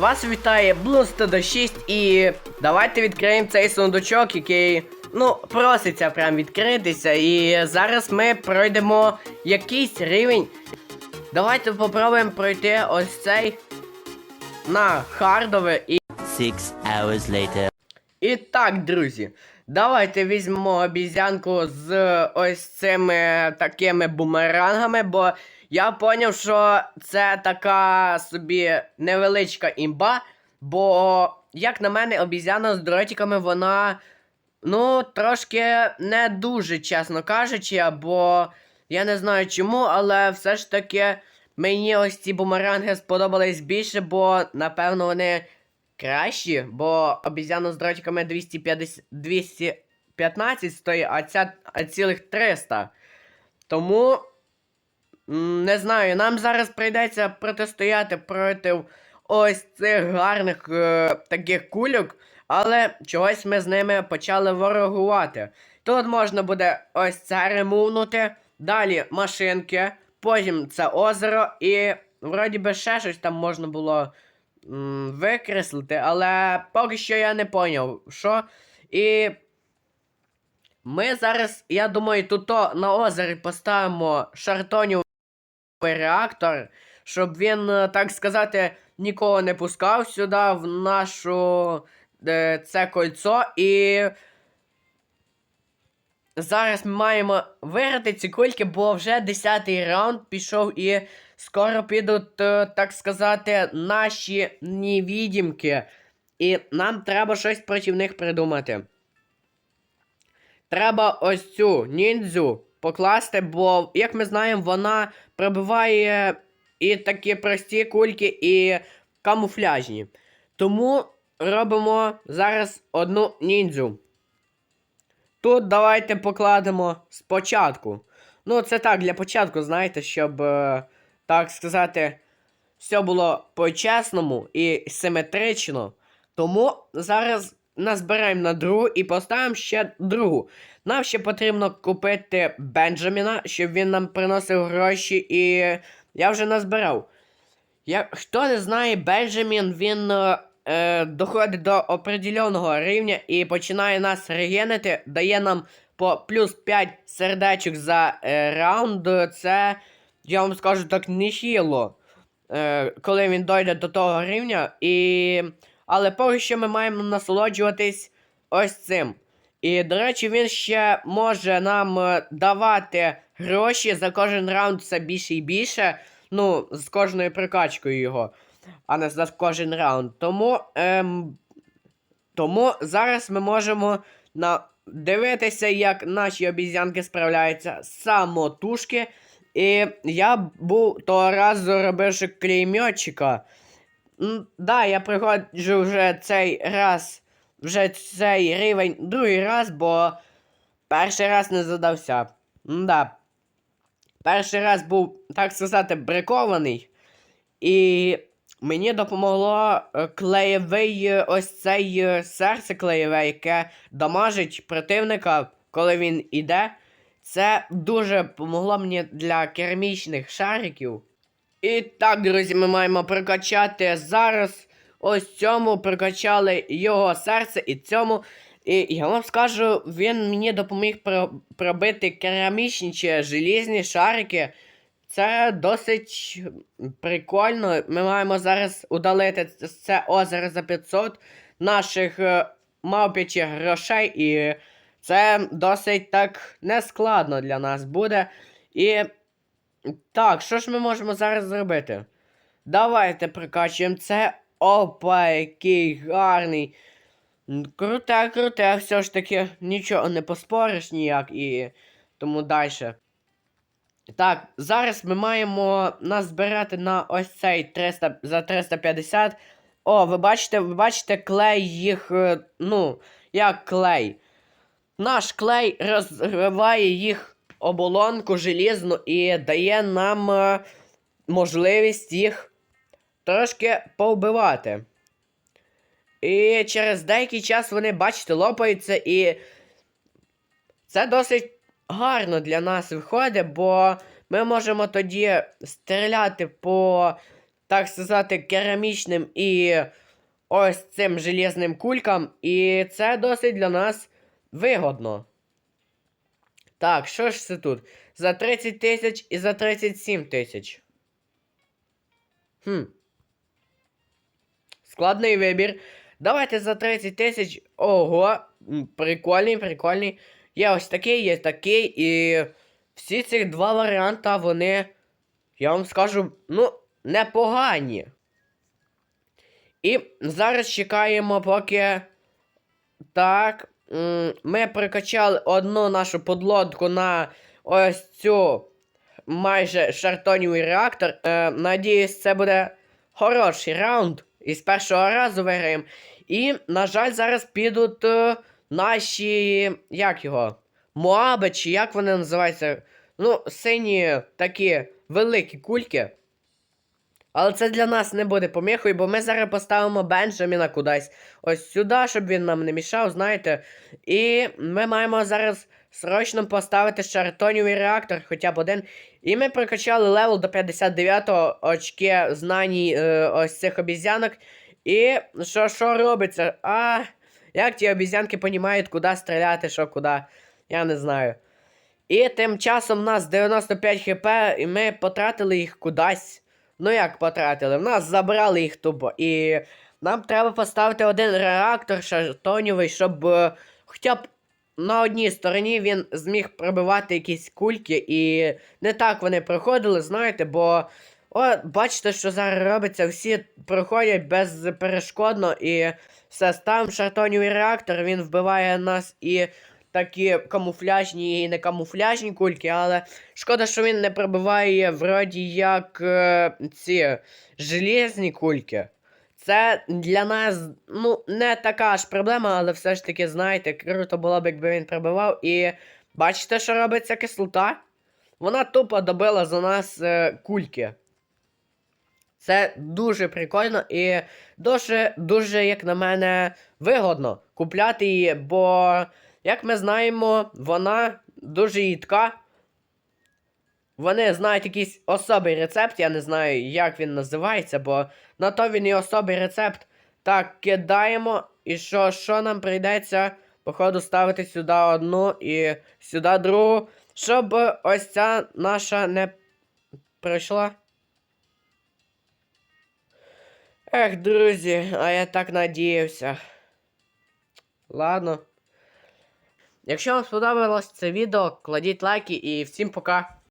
Вас вітає Blue 6 і давайте відкриємо цей сундучок, який, ну, проситься прям відкритися. І зараз ми пройдемо якийсь рівень. Давайте попробуємо пройти ось цей на хардове і. Six hours later. І так, друзі, давайте візьмемо обізянку з ось цими такими бумерангами, бо я поняв, що це така собі невеличка імба, бо, як на мене, обізяна з дротиками, вона, ну, трошки не дуже, чесно кажучи, або я не знаю чому, але все ж таки мені ось ці бумеранги сподобались більше, бо, напевно, вони кращі, бо обізяна з дротиками 250, 215 стоїть, а цілих 300. Тому. Не знаю, нам зараз прийдеться протистояти проти ось цих гарних е, таких кульок, але чогось ми з ними почали ворогувати. Тут можна буде ось це ремувнути, далі машинки, потім це озеро, і вроді би ще щось там можна було викреслити, але поки що я не поняв, що. І ми зараз, я думаю, тут на озері поставимо шартонів реактор, щоб він, е, так сказати, нікого не пускав сюди в нашу е, це кольцо. І зараз ми маємо виграти ці кульки, бо вже 10-й раунд пішов і скоро підуть, е, так сказати, наші невідімки. І нам треба щось проти них придумати. Треба ось цю ніндзю покласти, бо, як ми знаємо, вона пробиває і такі прості кульки, і камуфляжні. Тому робимо зараз одну ніндзю. Тут давайте покладемо спочатку. Ну, це так, для початку, знаєте, щоб, е, так сказати, все було по-чесному і симетрично. Тому зараз назбираємо на другу і поставимо ще другу. Нам ще потрібно купити Бенджаміна, щоб він нам приносив гроші, і я вже назбирав. Я, хто не знає, Бенджамін, він е, доходить до определеного рівня і починає нас регенити, дає нам по плюс 5 сердечок за е, раунд. Це, я вам скажу так, нехило, е, коли він дойде до того рівня. І... Але поки що ми маємо насолоджуватись ось цим. І, до речі, він ще може нам е, давати гроші за кожен раунд все більше і більше. Ну, з кожною прикачкою його, а не за кожен раунд. Тому ем, тому зараз ми можемо на... дивитися, як наші обізянки справляються самотужки. І я був того разу робивши клеймьотчика. Да, я приходжу вже цей раз, вже цей рівень другий раз, бо перший раз не задався. Да. Перший раз був, так сказати, брикований. І мені допомогло е, клеєвий е, ось цей е, серце клеєве, яке дамажить противника, коли він іде. Це дуже допомогло мені для керамічних шариків. І так, друзі, ми маємо прокачати зараз. Ось цьому прокачали його серце і цьому. І я вам скажу, він мені допоміг пробити керамічні чи желізні шарики. Це досить прикольно. Ми маємо зараз удалити це озеро за 500 наших е, мавпячих грошей. І це досить так нескладно для нас буде. І так, що ж ми можемо зараз зробити? Давайте прокачуємо це. Опа, який гарний. Круте, круте, все ж таки нічого не поспориш ніяк і тому далі. Так, зараз ми маємо назбирати на ось цей 300, за 350. О, ви бачите, ви бачите клей їх, е, ну, як клей. Наш клей розриває їх оболонку желізну і дає нам е, можливість їх трошки повбивати. І через деякий час вони, бачите, лопаються, і це досить гарно для нас виходить, бо ми можемо тоді стріляти по так сказати, керамічним і ось цим железним кулькам, і це досить для нас вигодно. Так, що ж це тут? За 30 тисяч і за 37 тисяч. Хм. Складний вибір. Давайте за 30 тисяч. Ого, прикольний, прикольний. Є ось такий, є такий, і всі ці два варіанти, вони, я вам скажу, ну, непогані. І зараз чекаємо, поки. Так. Ми прикачали одну нашу подлодку на ось цю майже шартонівий реактор. Е, надіюсь, це буде хороший раунд. І з першого разу виграємо. І, на жаль, зараз підуть е, наші. Як його? Моаби, чи як вони називаються? Ну, сині такі великі кульки. Але це для нас не буде поміхою, бо ми зараз поставимо Бенджаміна кудись ось сюди, щоб він нам не мішав, знаєте. І ми маємо зараз срочно поставити шартонівий реактор, хоча б один. І ми прокачали левел до 59-го очки знань е, ось цих обізянок. І що, що робиться? А, як ті обізянки понімають, куди стріляти, що куди. Я не знаю. І тим часом в нас 95 хп, і ми потратили їх кудись. Ну як потратили? В нас забрали їх тупо. І нам треба поставити один реактор шартонівий, щоб е, хоча б на одній стороні він зміг пробивати якісь кульки, і не так вони проходили, знаєте, бо. О, бачите, що зараз робиться, всі проходять безперешкодно і все, ставимо шартонівий реактор, він вбиває нас і такі камуфляжні і не камуфляжні кульки, але шкода, що він не пробиває вроді як е, ці железні кульки. Це для нас ну, не така ж проблема, але все ж таки, знаєте, круто було б, якби він пробивав. І бачите, що робиться кислота? Вона тупо добила за нас е, кульки. Це дуже прикольно і дуже, дуже, як на мене, вигодно купляти її, бо, як ми знаємо, вона дуже їдка. Вони знають якийсь особий рецепт, я не знаю, як він називається, бо на то він і особий рецепт. Так, кидаємо. І що, що нам прийдеться, походу, ставити сюди одну і сюди другу, щоб ось ця наша не пройшла. Ех, друзі, а я так надіявся. Ладно. Якщо вам сподобалось це відео, кладіть лайки і всім пока.